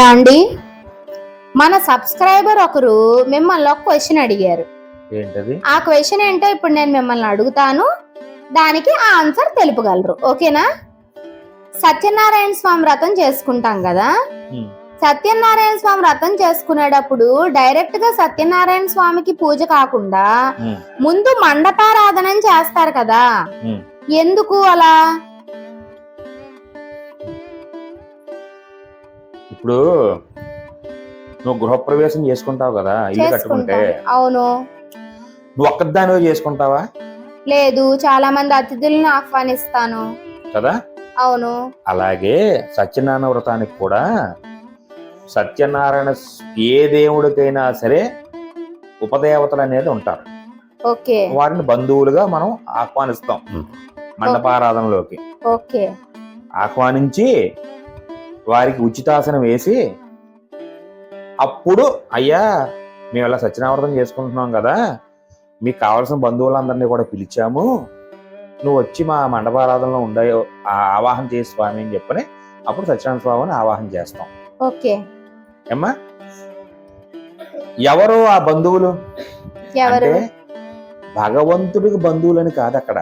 ఏమండి మన సబ్స్క్రైబర్ ఒకరు మిమ్మల్ని ఒక క్వశ్చన్ అడిగారు. ఏంటది? ఆ క్వశ్చన్ ఏంటో ఇప్పుడు నేను మిమ్మల్ని అడుగుతాను. దానికి ఆ ఆన్సర్ తెలుపగలరు. ఓకేనా? సత్యనారాయణ స్వామి వ్రతం చేసుకుంటాం కదా. సత్యనారాయణ స్వామి వ్రతం చేసుకునేటప్పుడు డైరెక్ట్గా సత్యనారాయణ స్వామికి పూజ కాకుండా. ముందు మండపారాధన చేస్తారు కదా. ఎందుకు అలా? ఇప్పుడు నువ్వు గృహప్రవేశం చేసుకుంటావు కదా ఇల్లు కట్టుకుంటే. అవును. నువ్వు ఒక్కదానివే చేసుకుంటావా? లేదు చాలా మంది అతిథులను ఆహ్వానిస్తాను. కదా? అవును. అలాగే సత్యనారాయణ వ్రతానికి కూడా సత్యనారాయణ ఏ దేవుడికైనా సరే ఉపదేవతలు అనేది ఉంటారు. ఓకే. వారిని బంధువులుగా మనం ఆహ్వానిస్తాం మండపారాధనలోకి. ఓకే. ఆహ్వానించి వారికి ఉచితాసనం వేసి అప్పుడు అయ్యా మేము ఇలా సత్యనావ్రతం చేసుకుంటున్నాం కదా మీకు కావాల్సిన బంధువులందరినీ కూడా పిలిచాము. నువ్వు వచ్చి మా మండపారాధనలో ఉండే ఆవాహన చేసి స్వామి అని చెప్పని అప్పుడు సత్యనారాయణ స్వామిని ఆవాహన చేస్తాం. ఓకే. ఏమ్మా? ఎవరు ఆ బంధువులు? అంటే భగవంతుడికి బంధువులని కాదు అక్కడ.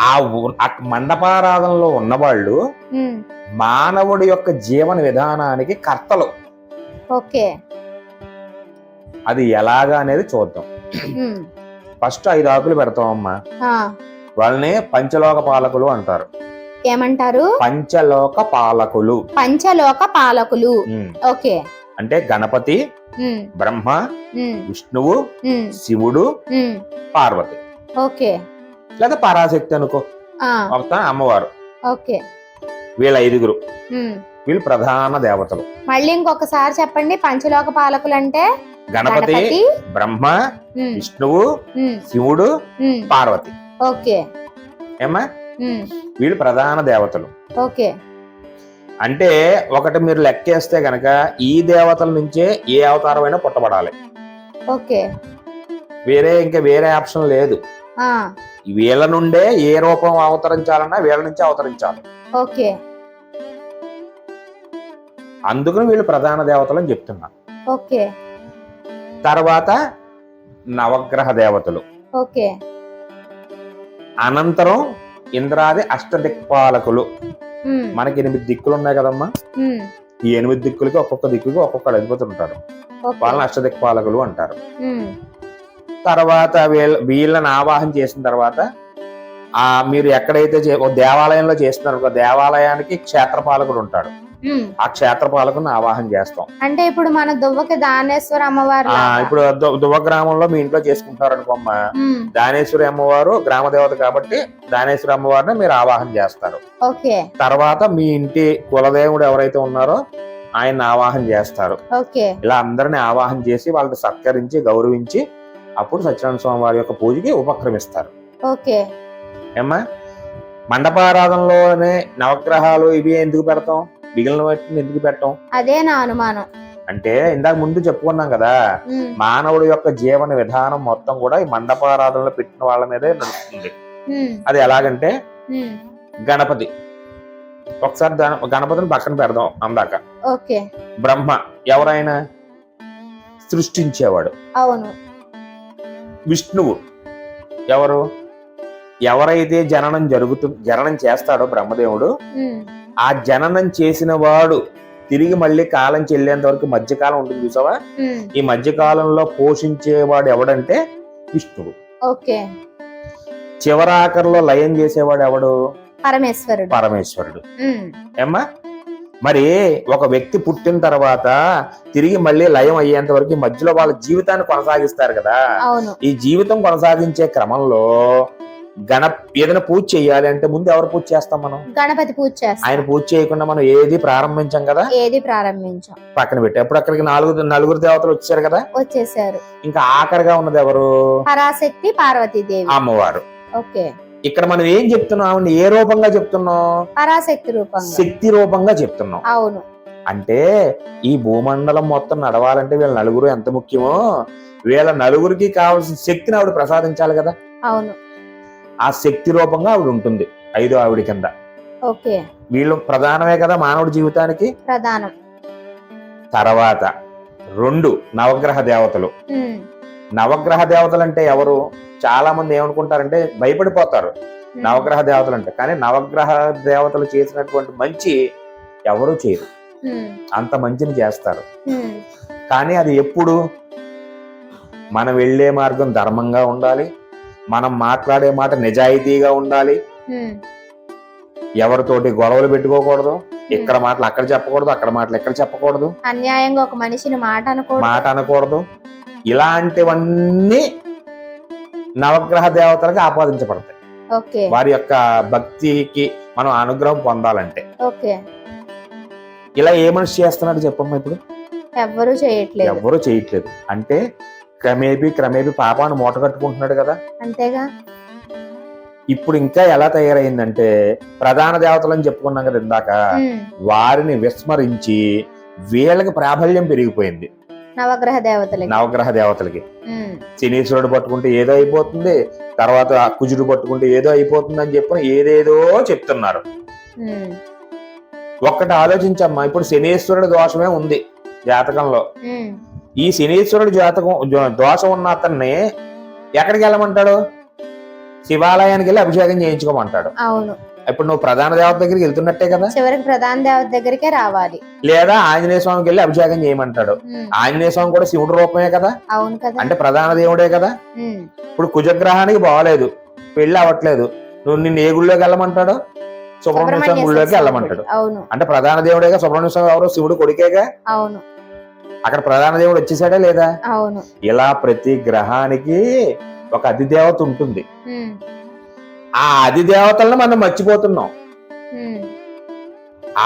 ఆ మండపారాధనలో ఉన్నవాళ్ళు మానవుడి యొక్క జీవన విధానానికి కర్తలు. ఓకే. అది ఎలాగా అనేది చూద్దాం. ఫస్ట్ ఐదు ఆకులు పెడతామమ్మా ఆ, వాళ్ళని పంచలోక పాలకులు అంటారు. ఏమంటారు? పంచలోక పాలకులు. పంచలోక పాలకులు. ఓకే. అంటే గణపతి బ్రహ్మ విష్ణువు శివుడు పార్వతి. ఓకే. లేదా పరాశక్తి అనుకో. ఒక అమ్మవారు. ఓకే. వీళ్ళ ఐదుగురు. వీళ్ళు ప్రధాన దేవతలు. మళ్ళీ ఇంకొకసారి చెప్పండి పంచలోక పాలకులు అంటే గణపతి బ్రహ్మ విష్ణువు శివుడు పార్వతి. ఓకే. ఉమ్, వీళ్ళు ప్రధాన దేవతలు. ఓకే. అంటే ఒకటి మీరు లెక్కేస్తే గనక ఈ దేవతల నుంచే ఏ అవతారమైనా పుట్టబడాలి. ఓకే. వేరే ఇంకా వేరే ఆప్షన్ లేదు. వీళ్ళ నుండే ఏ రూపం అవతరించాలన్నా వీళ్ళ నుంచే అవతరించాలి. ఓకే. అందుకని వీళ్ళు ప్రధాన దేవతలు అని చెప్తున్నా ఓకే. తర్వాత నవగ్రహ దేవతలు. ఓకే. అనంతరం ఇంద్రాది అష్టదిక్పాలకులు. మనకి ఎనిమిది దిక్కులు ఉన్నాయి కదమ్మా. ఈ ఎనిమిది దిక్కులకి ఒక్కొక్క దిక్కుకి ఒక్కొక్క అధిపతి ఉంటారు. వాళ్ళని అష్టదిక్పాలకులు అంటారు. తర్వాత వీళ్ళ వీళ్ళని ఆవాహన చేసిన తర్వాత ఆ మీరు ఎక్కడైతే దేవాలయంలో చేస్తున్నారు దేవాలయానికి క్షేత్రపాలకుడు ఉంటాడు. ఆ క్షేత్రపాలకుని ఆవాహన చేస్తాం. అంటే ఇప్పుడు మన దువ్వకి దానేశ్వర అమ్మవారు. ఇప్పుడు దువ్వ గ్రామంలో మీ ఇంట్లో చేసుకుంటారు అనుకోమ్మా. దానేశ్వరి అమ్మవారు గ్రామ దేవత కాబట్టి దానేశ్వరి అమ్మవారిని మీరు ఆవాహన చేస్తారు. ఓకే. తర్వాత మీ ఇంటి కులదేవుడు ఎవరైతే ఉన్నారో ఆయన ఆవాహన చేస్తారు. ఓకే. ఇలా అందరిని ఆవాహన చేసి వాళ్ళని సత్కరించి గౌరవించి అప్పుడు సత్యనారాయణ స్వామి వారి యొక్క పూజకి ఉపక్రమిస్తారు. ఓకే. ఏమ్మా? మండపారాధనలోనే నవగ్రహాలు ఇవి ఎందుకు పెడతాం? మిగిలిన వాటిని ఎందుకు పెట్టాం? అదే నా అనుమానం. అంటే ఇందాక ముందు చెప్పుకున్నాం కదా మానవుడి యొక్క జీవన విధానం మొత్తం కూడా ఈ మండపారాధనలో పెట్టిన వాళ్ళ మీదే నడుస్తుంది. అది ఎలాగంటే గణపతి. ఒకసారి గణపతిని పక్కన పెడదాం అందాక. ఓకే. బ్రహ్మ ఎవరైనా సృష్టించేవాడు. అవును. విష్ణువు. ఎవరు? ఎవరైతే జననం జరుగుతు జననం చేస్తాడో బ్రహ్మదేవుడు ఆ జననం చేసిన వాడు తిరిగి మళ్ళీ కాలం చెల్లేంత వరకు మధ్యకాలం ఉంటుంది చూసావా? ఈ మధ్యకాలంలో పోషించేవాడు ఎవడంటే విష్ణువు. ఓకే. చివరాఖరిలో లయం చేసేవాడు ఎవడు? పరమేశ్వరుడు. పరమేశ్వరుడు. ఏమ్మా? మరి ఒక వ్యక్తి పుట్టిన తర్వాత తిరిగి మళ్ళీ లయం అయ్యేంత వరకు మధ్యలో వాళ్ళ జీవితాన్ని కొనసాగిస్తారు కదా. ఈ జీవితం కొనసాగించే క్రమంలో గణ ఏదైనా పూజ చేయాలి అంటే ముందు ఎవరు పూజ చేస్తాం మనం? గణపతి పూజ చేస్తాం. ఆయన పూజ చేయకుండా మనం ఏది ప్రారంభించాం కదా? ఏది ప్రారంభించాం. పక్కన పెట్టి అప్పుడు అక్కడికి నాలుగు నలుగురు దేవతలు వచ్చారు కదా? వచ్చేసారు. ఇంకా ఆఖరిగా ఉన్నది ఎవరు? పరాశక్తి పార్వతీదేవి. అమ్మవారు. ఓకే. ఇక్కడ మనం ఏం చెప్తున్నాం? ఏ రూపంగా చెప్తున్నాం? పరాశక్తి రూపంగా. శక్తి రూపంగా చెప్తున్నాం. అవును. అంటే ఈ భూమండలం మొత్తం నడవాలంటే వీళ్ళ నలుగురు ఎంత ముఖ్యమో? వీళ్ళ నలుగురికి కావాల్సిన శక్తిని ఆవిడ ప్రసాదించాలి కదా? అవును. ఆ శక్తి రూపంగా ఆవిడ ఉంటుంది ఐదో ఆవిడ కింద. ఓకే. వీళ్ళు ప్రధానమే కదా మానవుడి జీవితానికి? ప్రధానం. తర్వాత రెండు నవగ్రహ దేవతలు. నవగ్రహ దేవతలు అంటే ఎవరు? చాలా మంది ఏమనుకుంటారంటే భయపడిపోతారు. నవగ్రహ దేవతలు అంటే కానీ నవగ్రహ దేవతలు చేసినటువంటి మంచి ఎవరు చేయరు. అంత మంచిని చేస్తారు. కానీ అది ఎప్పుడు? మనం వెళ్ళే మార్గం ధర్మంగా ఉండాలి. మనం మాట్లాడే మాట నిజాయితీగా ఉండాలి. ఎవరితోటి గొడవలు పెట్టుకోకూడదు. ఇక్కడ మాటలు అక్కడ చెప్పకూడదు అక్కడ మాటలు ఇక్కడ చెప్పకూడదు. అన్యాయంగా ఒక మనిషిని మాట అనుకో మాట అనకూడదు. ఇలాంటివన్నీ నవగ్రహ దేవతలకు ఆపాదించబడతాయి. వారి యొక్క భక్తికి మనం అనుగ్రహం పొందాలంటే. ఇలా ఏ మనిషి చేస్తున్నాడు చెప్పమ్మా ఇప్పుడు? ఎవ్వరూ చేయట్లేదు. ఎవ్వరూ చేయట్లేదు. అంటే క్రమేపీ క్రమేపీ పాపాన్ని మూట కట్టుకుంటున్నాడు కదా. అంతేగా? ఇప్పుడు ఇంకా ఎలా తయారైందంటే ప్రధాన దేవతలు అని చెప్పుకున్నాం కదా ఇందాక. వారిని విస్మరించి వీళ్ళకి ప్రాబల్యం పెరిగిపోయింది. నవగ్రహ దేవతలకి. నవగ్రహ దేవతలకి. శనీశ్వరుడు పట్టుకుంటే ఏదో అయిపోతుంది తర్వాత కుజుడు పట్టుకుంటే ఏదో అయిపోతుంది అని చెప్పి ఏదేదో చెప్తున్నారు. ఒక్కటి ఆలోచించమ్మా ఇప్పుడు శనీశ్వరుడు దోషమే ఉంది జాతకంలో. ఈ శనీశ్వరుడు జాతకం దోషం ఉన్న అతన్ని ఎక్కడికి వెళ్ళమంటాడు? శివాలయానికి వెళ్ళి అభిషేకం చేయించుకోమంటాడు. అవును. ఇప్పుడు నువ్వు ప్రధాన దేవత దగ్గరికి వెళ్తున్నట్టే కదా? చివరికి ప్రధాన దేవత దగ్గరికే రావాలి. లేదా ఆంజనేయ స్వామికి వెళ్ళి అభిషేకం చేయమంటాడు. ఆంజనేయ స్వామి కూడా శివుడు రూపమే కదా? అవును కదా. అంటే ప్రధాన దేవుడే కదా? ఇప్పుడు కుజగ్రహానికి బాగలేదు. పెళ్ళి అవ్వట్లేదు. నువ్వు నిన్ను ఏ గుళ్ళోకి వెళ్ళమంటాడు? సుబ్రహ్మణ్య స్వామి గుళ్ళోకి వెళ్ళమంటాడు. అవును. అంటే ప్రధాన దేవుడేగా? సుబ్రహ్మణ్య స్వామి ఎవరు? శివుడు కొడుకేగా? అవును. అక్కడ ప్రధాన దేవుడు వచ్చేసాడా లేదా? అవును. ఇలా ప్రతి గ్రహానికి ఒక అధిదేవత ఉంటుంది. ఆ అధిదేవతలను మనం మర్చిపోతున్నాం.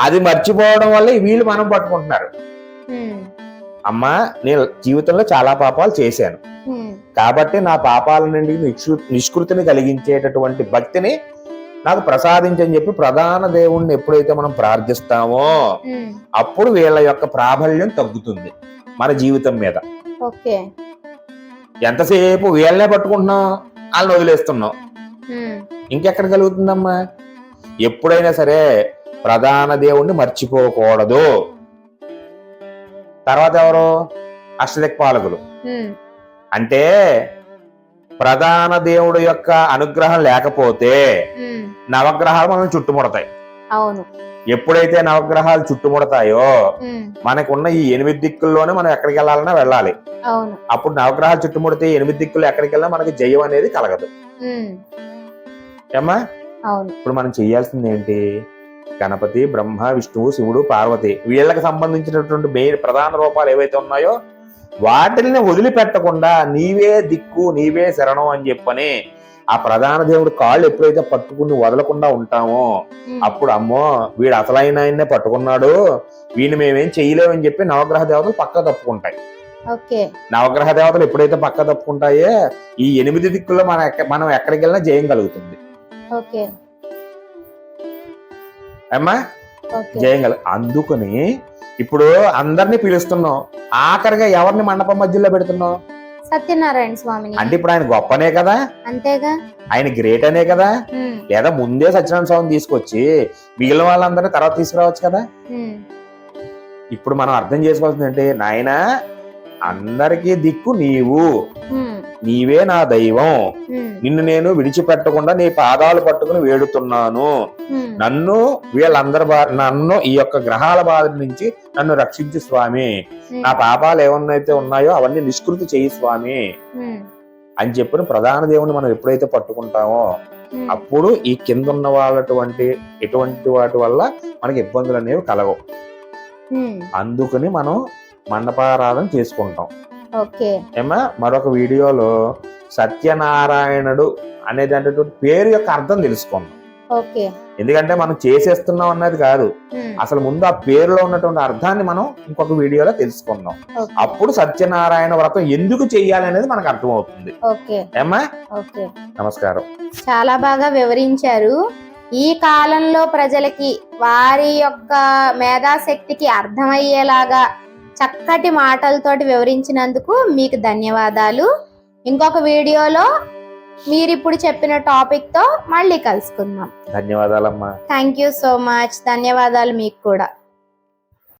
అది మర్చిపోవడం వల్ల వీళ్ళు మనం పట్టుకుంటున్నారు. అమ్మా నేను జీవితంలో చాలా పాపాలు చేశాను. కాబట్టి నా పాపాల నుండి నిష్కృతిని కలిగించేటటువంటి భక్తిని నాకు ప్రసాదించని చెప్పి ప్రధాన దేవుణ్ణి ఎప్పుడైతే మనం ప్రార్థిస్తామో అప్పుడు వీళ్ళ యొక్క ప్రాబల్యం తగ్గుతుంది మన జీవితం మీద. ఎంతసేపు వీళ్ళనే పట్టుకుంటున్నాం? వాళ్ళని వదిలేస్తున్నాం. ఇంకెక్కడ కలుగుతుందమ్మా? ఎప్పుడైనా సరే ప్రధాన దేవుణ్ణి మర్చిపోకూడదు. తర్వాత ఎవరు? అష్టదిక్పాలకులు అంటే ప్రధాన దేవుడు యొక్క అనుగ్రహం లేకపోతే నవగ్రహాలు మనం చుట్టుముడతాయి. అవును. ఎప్పుడైతే నవగ్రహాలు చుట్టుముడతాయో మనకున్న ఈ ఎనిమిది దిక్కుల్లోనే మనం ఎక్కడికి వెళ్ళాలన్నా వెళ్ళాలి. అప్పుడు నవగ్రహాలు చుట్టుముడితే ఎనిమిది దిక్కులు ఎక్కడికి వెళ్ళినా మనకి జయం అనేది కలగదు. ఏమ్మా? ఇప్పుడు మనం చేయాల్సింది ఏంటి? గణపతి బ్రహ్మ విష్ణువు శివుడు పార్వతి వీళ్ళకి సంబంధించినటువంటి మెయిన్ ప్రధాన రూపాలు ఏవైతే ఉన్నాయో వాటిని వదిలిపెట్టకుండా నీవే దిక్కు నీవే శరణం అని చెప్పని ఆ ప్రధాన దేవుడు కాళ్ళు ఎప్పుడైతే పట్టుకుని వదలకుండా ఉంటామో అప్పుడు అమ్మో వీడు అసలైన ఆయన్నే పట్టుకున్నాడు వీడిని మేమేం చేయలేమని చెప్పి నవగ్రహ దేవతలు పక్క తప్పుకుంటాయి. ఓకే. నవగ్రహ దేవతలు ఎప్పుడైతే పక్క తప్పుకుంటాయో ఈ ఎనిమిది దిక్కుల్లో మన మనం ఎక్కడికి వెళ్ళినా జయం కలుగుతుంది. ఓకే. అమ్మా ఓకే. జయం కలుగు అందుకని ఇప్పుడు అందరినీ పిలుస్తున్నాం. ఆఖరిగా ఎవరిని మండపం మధ్యలో పెడుతున్నాం సత్యనారాయణ స్వామిని. అంటే ఇప్పుడు ఆయన గొప్పనే కదా? అంతేగా? ఆయన గ్రేట్ అనే కదా? లేదా ముందే సత్యనారాయణ స్వామిని తీసుకొచ్చి మిగిలిన వాళ్ళందరినీ తర్వాత తీసుకురావచ్చు కదా? ఇప్పుడు మనం అర్థం చేసుకోవాల్సింది అంటే నాయన అందరికీ దిక్కు నీవు. నీవే నా దైవం. నిన్ను నేను విడిచిపెట్టకుండా నీ పాదాలు పట్టుకుని వేడుతున్నాను. నన్ను వీళ్ళందరి బా నన్ను ఈ యొక్క గ్రహాల బాధ నుంచి నన్ను రక్షించు స్వామి. నా పాపాలు ఏమన్నైతే ఉన్నాయో అవన్నీ నిష్కృతి చేయి స్వామి. అని చెప్పిన ప్రధాన దేవుని మనం ఎప్పుడైతే పట్టుకుంటామో అప్పుడు ఈ కింద ఉన్న వాళ్ళటువంటి ఎటువంటి వాటి వల్ల మనకి ఇబ్బందులు అనేవి కలగవు. ఉమ్, అందుకని మనం మండపారాధన చేసుకుంటాం. ఓకే. ఏమా? మరొక వీడియోలో సత్యనారాయణుడు అనేటటువంటి పేరు యొక్క అర్థం తెలుసుకుందాం. ఓకే. ఎందుకంటే మనం చేసేస్తున్నాం అన్నది కాదు. అసలు ముందు ఆ పేరులో ఉన్నటువంటి అర్థాన్ని మనం ఇంకొక వీడియోలో తెలుసుకుందాం. అప్పుడు సత్యనారాయణ వ్రతం ఎందుకు చెయ్యాలి అనేది మనకు అర్థమవుతుంది. ఏమ్మా నమస్కారం. చాలా బాగా వివరించారు. ఈ కాలంలో ప్రజలకి వారి యొక్క మేధాశక్తికి అర్థమయ్యేలాగా చక్కటి మాటలతోటి వివరించినందుకు మీకు ధన్యవాదాలు. ఇంకొక వీడియోలో మీరు ఇప్పుడు చెప్పిన టాపిక్తో మళ్ళీ కలుసుకుందాం. ధన్యవాదాలమ్మా. Thank you so much. ధన్యవాదాలు మీకు కూడా.